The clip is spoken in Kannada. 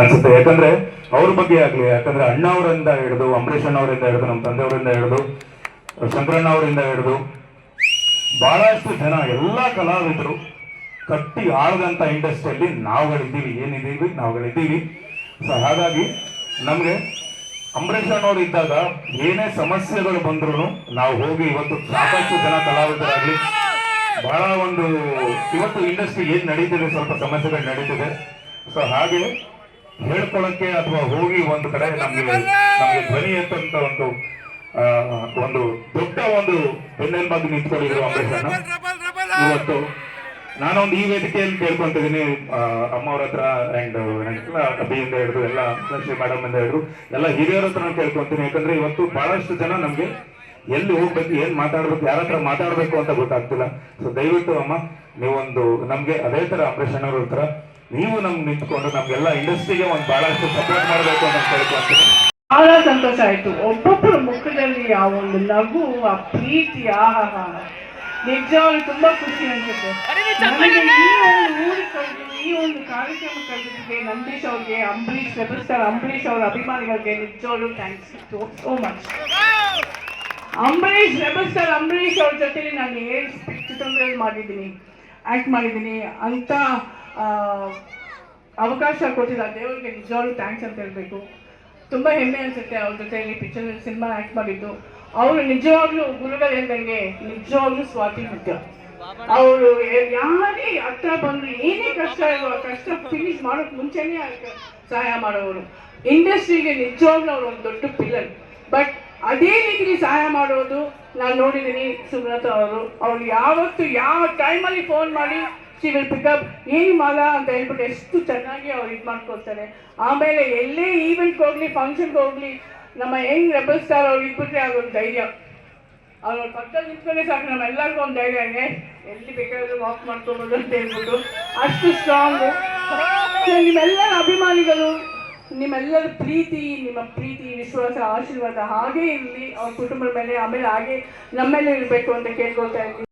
ಅನ್ಸುತ್ತೆ. ಯಾಕಂದ್ರೆ ಅವ್ರ ಬಗ್ಗೆ ಆಗ್ಲಿ, ಯಾಕಂದ್ರೆ ಅಣ್ಣ ಅವರಿಂದ ಹಿಡಿದು, ಅಂಬರೀಷ್ ಅಣ್ಣ ಅವರಿಂದ ಹಿಡಿದು, ನಮ್ಮ ತಂದೆಯವರಿಂದ ಹಿಡಿದು, ಶಂಕರಣ್ಣ ಅವರಿಂದ ಹಿಡಿದು ಬಹಳಷ್ಟು ಜನ, ಎಲ್ಲಾ ಕಲಾವಿದರು ಕಟ್ಟಿ ಆಳದಂತ ಇಂಡಸ್ಟ್ರಿಯಲ್ಲಿ ನಾವುಗಳಿದ್ದೀವಿ, ಏನಿದ್ದೀವಿ, ನಾವುಗಳಿದ್ದೀವಿ. ಸೊ ಹಾಗಾಗಿ ನಮ್ಗೆ ಅಂಬರೀಷ್ ಅಣ್ಣವ್ರು ಇದ್ದಾಗ ಏನೇ ಸಮಸ್ಯೆಗಳು ಬಂದ್ರು ನಾವು ಹೋಗಿ ಇವತ್ತು ಸಾಕಷ್ಟು ಜನ ಕಲಾವಿದರಾಗ್ಲಿ, ಬಹಳ ಒಂದು, ಇವತ್ತು ಇಂಡಸ್ಟ್ರಿ ಏನ್ ನಡೀತಿದೆ, ಸ್ವಲ್ಪ ಸಮಸ್ಯೆಗಳು ನಡೀತಿದೆ. ಸೊ ಹಾಗೆ ಹೇಳ್ಕೊಳಕ್ಕೆ ಅಥವಾ ಹೋಗಿ ಒಂದು ಕಡೆ ನಮಗೆ ನಮಗೆ ಧ್ವನಿ ಎತ್ತಂತ ಒಂದು ಒಂದು ದೊಡ್ಡ ಒಂದು ಬೆನ್ನೆಲುಬಾಗಿ ನಿಂತ್ಕೊಂಡಿದ್ರು ಅಣ್ಣ ಇವತ್ತು ನಾನೊಂದು ಈ ವೇದಿಕೆಯಲ್ಲಿ ಕೇಳ್ಕೊಂತಿದ್ದೀನಿ ಅಮ್ಮ ಅವ್ರ ಹತ್ರ ಅಂಡ್ ಅಭಿಯಿಂದ ಹಿಡಿದು ಎಲ್ಲ ಶ್ರೀ ಮೇಡಮ್ ಇಂದ ಹಿಡಿದು ಎಲ್ಲ ಹಿರಿಯರ ಹತ್ರ ಕೇಳ್ಕೊಂತೀನಿ. ಯಾಕಂದ್ರೆ ಇವತ್ತು ಬಹಳಷ್ಟು ಜನ ನಮ್ಗೆ ಎಲ್ಲಿ ಹೋಗ್ಬೇಕು ಏನ್ ಮಾತಾಡ್ಬೇಕು ಯಾರ ಹತ್ರ ಮಾತಾಡ್ಬೇಕು ಅಂತ ಗೊತ್ತಾಗ್ತಿಲ್ಲ. ಸೊ ದಯವಿಟ್ಟು ಅಮ್ಮ ನೀವೊಂದು ನಮ್ಗೆ ಅದೇ ತರ ಅಂಬರೀಷ್ ಅಣ್ಣವ್ರ ಹತ್ರ ನೀವು ನಮ್ಗೆ ನಿಂತ್ಕೊಂಡು ನಮ್ಗೆಲ್ಲ ಇಂಡಸ್ಟ್ರಿಗೆ ಒಂದು ಬಹಳಷ್ಟು ಸಪೋರ್ಟ್ ಮಾಡಬೇಕು ಅಂತ ಕೇಳ್ಕೊಂತೀನಿ ಬಹಳ ಸಂತೋಷ ಆಯ್ತು. ಒಬ್ಬೊಬ್ಬರ ಮುಖದಲ್ಲಿ ಆ ಒಂದು ನಗು ಆ ಪ್ರೀತಿ ಆಹಾ ನಿಜವಾಗ್ಲೂ ತುಂಬಾ ಖುಷಿ ಅನ್ಸುತ್ತೆ. ನನಗೆ ಈ ಒಂದು ಊರಿಗೆ ಈ ಒಂದು ಕಾರ್ಯಕ್ರಮ ಕರೆದಿದ್ದಕ್ಕೆ ನಂದೀಶ್ ಅವ್ರಿಗೆ ಅಂಬರೀಶ್ ರೆಬಲ್ ಸ್ಟಾರ್ ಅಂಬರೀಷ್ ಅವರ ಅಭಿಮಾನಿಗಳಿಗೆ ನಿಜವಾಗ್ಲೂ thanks so much Ambareesh rebel star Ambareesh ಅವ್ರ ಜೊತೆಲಿ ನಾನು ಏಳು ಚಿತ್ರಗಳಲ್ಲಿ ಮಾಡಿದ್ದೀನಿ ಆಕ್ಟ್ ಮಾಡಿದ್ದೀನಿ. ಅಂತ ಅವಕಾಶ ಕೊಟ್ಟಿಲ್ಲ. ದೇವರಿಗೆ ನಿಜವಾಗ್ಲೂ ಥ್ಯಾಂಕ್ಸ್ ಅಂತ ಹೇಳಬೇಕು. ತುಂಬ ಹೆಮ್ಮೆ ಅನ್ಸುತ್ತೆ ಅವ್ರ ಜೊತೆಲಿ ಪಿಕ್ಚರ್ ಸಿನಿಮಾ ಆ್ಯಕ್ಟ್ ಮಾಡಿದ್ದು. ಅವರು ನಿಜವಾಗ್ಲೂ ಗುರುಗಳು ಹೇಳ್ದಂಗೆ ನಿಜವಾಗ್ಲೂ ಸ್ವಾತಿ ಮುಖ್ಯ ಅವರು ಯಾರೇ ಹತ್ರ ಬಂದ್ರು ಏನೇ ಕಷ್ಟ ಇರೋ ಕಷ್ಟ ಫಿನಿಶ್ ಮಾಡೋಕೆ ಮುಂಚೆನೇ ಸಹಾಯ ಮಾಡೋರು. ಇಂಡಸ್ಟ್ರಿಗೆ ನಿಜವಾಗ್ಲೂ ಅವ್ರು ಒಂದು ದೊಡ್ಡ ಪಿಲ್ಲರ್ ಬಟ್ ಅದೇ ರೀತಿ ಸಹಾಯ ಮಾಡೋದು ನಾನು ನೋಡಿದ್ದೀನಿ ಸುಬ್ರತ ಅವರು. ಅವ್ರು ಯಾವತ್ತು ಯಾವ ಟೈಮಲ್ಲಿ ಫೋನ್ ಮಾಡಿ ಶಿ ವಿಲ್ ಪಿಕಪ್ ಏನು ಮಗ ಅಂತ ಹೇಳ್ಬಿಟ್ಟು ಎಷ್ಟು ಚೆನ್ನಾಗಿ ಅವ್ರು ಇದು ಮಾಡ್ಕೊಳ್ತಾರೆ. ಆಮೇಲೆ ಎಲ್ಲೇ ಈವೆಂಟ್ಗೆ ಹೋಗ್ಲಿ ಫಂಕ್ಷನ್ಗೆ ಹೋಗ್ಲಿ, ನಮ್ಮ ಹೆಂಗ್ ರೆಬಲ್ ಸ್ಟಾರ್ ಅವ್ರು ಇಟ್ಬಿಟ್ರೆ ಅದೊಂದು ಧೈರ್ಯ. ಅವ್ರ ಪಕ್ಕದಲ್ಲಿ ನಿಂತ್ಕೊಂಡೇ ಸಾಕು ನಮ್ಮೆಲ್ಲರಿಗೂ ಒಂದು ಧೈರ್ಯ ಹಂಗೆ ಎಲ್ಲಿ ಬೇಕಾದ್ರೂ ವಾಕ್ ಮಾಡ್ಕೊಬೋದು ಅಂತ ಹೇಳ್ಬಿಟ್ಟು ಅಷ್ಟು ಸ್ಟ್ರಾಂಗು ನಿಮ್ಮೆಲ್ಲರ ಅಭಿಮಾನಿಗಳು, ನಿಮ್ಮೆಲ್ಲರ ಪ್ರೀತಿ, ನಿಮ್ಮ ಪ್ರೀತಿ, ವಿಶ್ವಾಸ, ಆಶೀರ್ವಾದ ಹಾಗೇ ಇರಲಿ. ಅವ್ರ ಕುಟುಂಬದ ಮೇಲೆ, ಆಮೇಲೆ ಹಾಗೆ ನಮ್ಮೇಲೆ ಇರಬೇಕು ಅಂತ ಕೇಳ್ಕೊಳ್ತಾ ಇದ್ದೀನಿ.